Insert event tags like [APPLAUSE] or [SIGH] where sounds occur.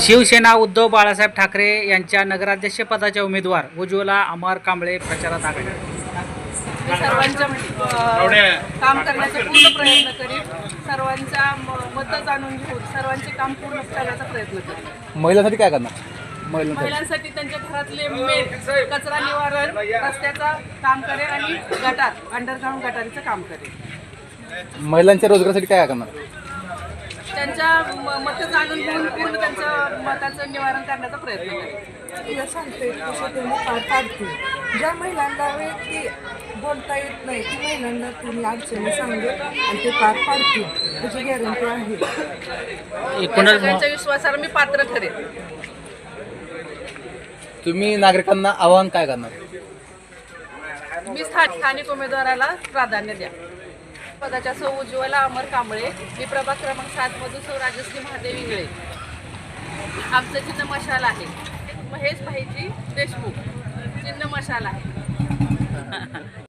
शिवसेना उद्धव बाळासाहेब ठाकरे यांच्या नगराध्यक्षपदाच्या उमेदवार उज्ज्वला अमर कांबळे प्रचारात आघाडी मी सर्वांच्या अ, काम करण्याचा पूर्ण प्रयत्न करीन. सर्वांच्या म- मतं जाणून घेऊन सर्वांचे काम पूर्ण करण्याचा प्रयत्न करीन. महिलांसाठी काय करणार? महिलांसाठी. त्यांच्या घरातले मेन कचरा निवारण रस्त्याचा काम करेन आणि गटार अंडरग्राऊंड गटारीचं काम करेन. महिलांच्या रोजगारासाठी काय करणार? त्यांच्या मतं जाणून घेऊन पूर्ण त्यांच्या मताचं निवारण करण्याचा प्रयत्न तुला सांगते तसं तुम्ही पार पाडतील? ज्या महिलांना व्यक्ती बोलता येत नाही ती महिलांना तुम्ही अडचणी सांगेल आणि ते पार पाडतील त्याची गॅरंटी आहे. सगळ्यांच्या विश्वासाला मी पात्र ठरेन. तुम्ही नागरिकांना आवाहन काय करणार? मी स्था- स्थानिक उमेदवाराला प्राधान्य द्या. पदाच्या सौ उज्ज्वला अमर कांबळे मी प्रभाग क्रमांक सात मधून सौ राजश्री महादेव इंगळे. आमचं चिन्ह मशाल आहे. महेश भाईजी देशमुख. चिन्ह मशाल आहे. [LAUGHS]